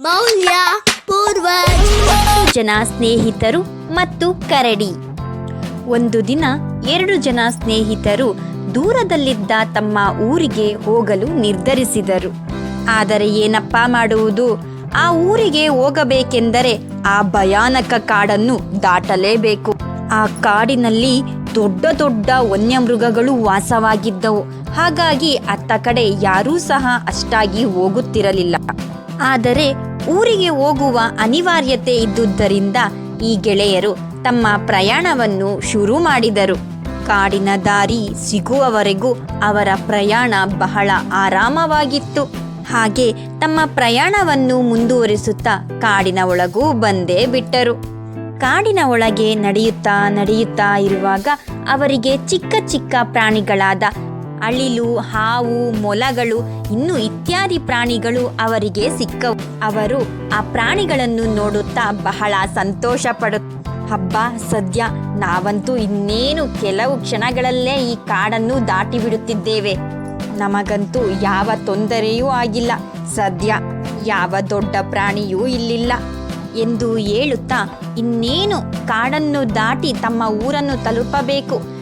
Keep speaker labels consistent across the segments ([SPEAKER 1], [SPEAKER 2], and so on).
[SPEAKER 1] ಮೌಲ್ಯ ಪೂರ್ವ
[SPEAKER 2] ಜನ ಸ್ನೇಹಿತರು ಮತ್ತು ಕರಡಿ. ಒಂದು ದಿನ ಎರಡು ಜನ ಸ್ನೇಹಿತರು ದೂರದಲ್ಲಿದ್ದ ತಮ್ಮ ಊರಿಗೆ ಹೋಗಲು ನಿರ್ಧರಿಸಿದರು. ಆದರೆ ಏನಪ್ಪ ಮಾಡುವುದು? ಆ ಊರಿಗೆ ಹೋಗಬೇಕೆಂದರೆ ಆ ಭಯಾನಕ ಕಾಡನ್ನು ದಾಟಲೇಬೇಕು. ಆ ಕಾಡಿನಲ್ಲಿ ದೊಡ್ಡ ದೊಡ್ಡ ವನ್ಯಮೃಗಗಳು ವಾಸವಾಗಿದ್ದವು. ಹಾಗಾಗಿ ಅತ್ತ ಕಡೆ ಯಾರೂ ಸಹ ಅಷ್ಟಾಗಿ ಹೋಗುತ್ತಿರಲಿಲ್ಲ. ಆದರೆ ಊರಿಗೆ ಹೋಗುವ ಅನಿವಾರ್ಯತೆ ಇದ್ದುದರಿಂದ ಈ ಗೆಳೆಯರು ತಮ್ಮ ಪ್ರಯಾಣವನ್ನು ಶುರು ಮಾಡಿದರು. ಕಾಡಿನ ದಾರಿ ಸಿಗುವವರೆಗೂ ಅವರ ಪ್ರಯಾಣ ಬಹಳ ಆರಾಮವಾಗಿತ್ತು. ಹಾಗೆ ತಮ್ಮ ಪ್ರಯಾಣವನ್ನು ಮುಂದುವರಿಸುತ್ತಾ ಕಾಡಿನ ಒಳಗೂ ಬಂದೇ ಬಿಟ್ಟರು. ಕಾಡಿನ ಒಳಗೆ ನಡೆಯುತ್ತಾ ನಡೆಯುತ್ತಾ ಇರುವಾಗ ಅವರಿಗೆ ಚಿಕ್ಕ ಚಿಕ್ಕ ಪ್ರಾಣಿಗಳಾದ ಅಳಿಲು, ಹಾವು, ಮೊಲಗಳು, ಇನ್ನು ಇತ್ಯಾದಿ ಪ್ರಾಣಿಗಳು ಅವರಿಗೆ ಸಿಕ್ಕವು. ಅವರು ಆ ಪ್ರಾಣಿಗಳನ್ನು ನೋಡುತ್ತಾ ಬಹಳ ಸಂತೋಷ ಪಡು ಹಬ್ಬ, ಸದ್ಯ, ನಾವಂತೂ ಇನ್ನೇನು ಕೆಲವು ಕ್ಷಣಗಳಲ್ಲೇ ಈ ಕಾಡನ್ನು ದಾಟಿ ಬಿಡುತ್ತಿದ್ದೇವೆ ನಮಗಂತೂ ಯಾವ ತೊಂದರೆಯೂ ಆಗಿಲ್ಲ. ಸದ್ಯ ಯಾವ ದೊಡ್ಡ ಪ್ರಾಣಿಯೂ ಇಲ್ಲಿಲ್ಲ ಎಂದು ಹೇಳುತ್ತಾ ಇನ್ನೇನು ಕಾಡನ್ನು ದಾಟಿ ತಮ್ಮ ಊರನ್ನು ತಲುಪಬೇಕು.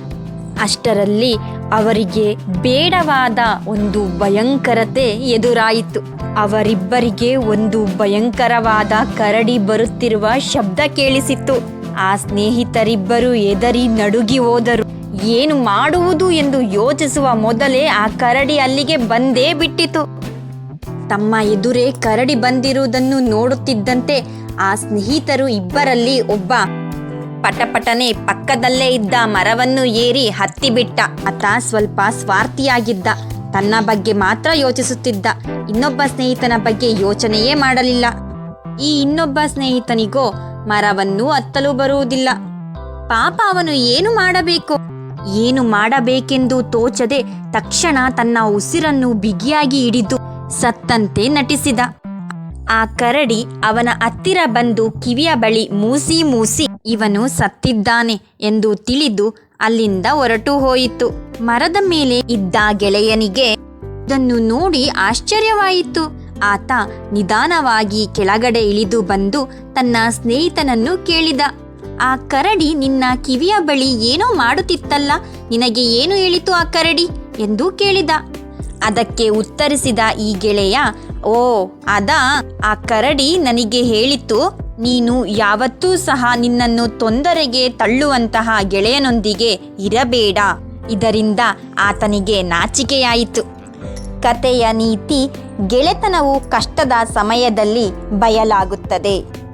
[SPEAKER 2] ಅಷ್ಟರಲ್ಲಿ ಅವರಿಗೆ ಬೇಡವಾದ ಒಂದು ಭಯಂಕರತೆ ಎದುರಾಯಿತು. ಅವರಿಬ್ಬರಿಗೆ ಒಂದು ಭಯಂಕರವಾದ ಕರಡಿ ಬರುತ್ತಿರುವ ಶಬ್ದ ಕೇಳಿಸಿತ್ತು. ಆ ಸ್ನೇಹಿತರಿಬ್ಬರು ಎದರಿ ನಡುಗಿ ಹೋದರು. ಏನು ಮಾಡುವುದು ಎಂದು ಯೋಚಿಸುವ ಮೊದಲೇ ಆ ಕರಡಿ ಅಲ್ಲಿಗೆ ಬಂದೇ ಬಿಟ್ಟಿತು. ತಮ್ಮ ಎದುರೇ ಕರಡಿ ಬಂದಿರುವುದನ್ನು ನೋಡುತ್ತಿದ್ದಂತೆ ಆ ಸ್ನೇಹಿತರು ಇಬ್ಬರಲ್ಲಿ ಒಬ್ಬ ಪಟಪಟನೆ ಪಕ್ಕದಲ್ಲೇ ಇದ್ದ ಮರವನ್ನು ಏರಿ ಹತ್ತಿಬಿಟ್ಟ. ಆತ ಸ್ವಲ್ಪ ಸ್ವಾರ್ಥಿಯಾಗಿದ್ದ. ತನ್ನ ಬಗ್ಗೆ ಮಾತ್ರ ಯೋಚಿಸುತ್ತಿದ್ದ. ಇನ್ನೊಬ್ಬ ಸ್ನೇಹಿತನ ಬಗ್ಗೆ ಯೋಚನೆಯೇ ಮಾಡಲಿಲ್ಲ. ಈ ಇನ್ನೊಬ್ಬ ಸ್ನೇಹಿತನಿಗೋ ಮರವನ್ನು ಹತ್ತಲು ಬರುವುದಿಲ್ಲ. ಪಾಪ ಅವನು ಏನು ಮಾಡಬೇಕು? ಏನು ಮಾಡಬೇಕೆಂದು ತೋಚದೆ ತಕ್ಷಣ ತನ್ನ ಉಸಿರನ್ನು ಬಿಗಿಯಾಗಿ ಹಿಡಿದು ಸತ್ತಂತೆ ನಟಿಸಿದ. ಆ ಕರಡಿ ಅವನ ಹತ್ತಿರ ಬಂದು ಕಿವಿಯ ಬಳಿ ಮೂಸಿ ಮೂಸಿ ಇವನು ಸತ್ತಿದ್ದಾನೆ ಎಂದು ತಿಳಿದು ಅಲ್ಲಿಂದ ಹೊರಟು ಹೋಯಿತು. ಮರದ ಮೇಲೆ ಇದ್ದ ಗೆಳೆಯನಿಗೆ ಇದನ್ನು ನೋಡಿ ಆಶ್ಚರ್ಯವಾಯಿತು. ಆತ ನಿಧಾನವಾಗಿ ಕೆಳಗಡೆ ಇಳಿದು ಬಂದು ತನ್ನ ಸ್ನೇಹಿತನನ್ನು ಕೇಳಿದ, ಆ ಕರಡಿ ನಿನ್ನ ಕಿವಿಯ ಬಳಿ ಏನೋ ಮಾಡುತ್ತಿತ್ತಲ್ಲ, ನಿನಗೆ ಏನು ಹೇಳಿತು ಆ ಕರಡಿ? ಎಂದು ಕೇಳಿದ. ಅದಕ್ಕೆ ಉತ್ತರಿಸಿದ ಈ ಗೆಳೆಯ, ಓ, ಅದ, ಆ ಕರಡಿ ನನಗೆ ಹೇಳಿತು ನೀನು ಯಾವತ್ತೂ ಸಹ ನಿನ್ನನ್ನು ತೊಂದರೆಗೆ ತಳ್ಳುವಂತಹ ಗೆಳೆಯನೊಂದಿಗೆ ಇರಬೇಡ. ಇದರಿಂದ ಆತನಿಗೆ ನಾಚಿಕೆಯಾಯಿತು. ಕತೆಯ ನೀತಿ ಗೆಳೆತನವು ಕಷ್ಟದ ಸಮಯದಲ್ಲಿ ಬಯಲಾಗುತ್ತದೆ.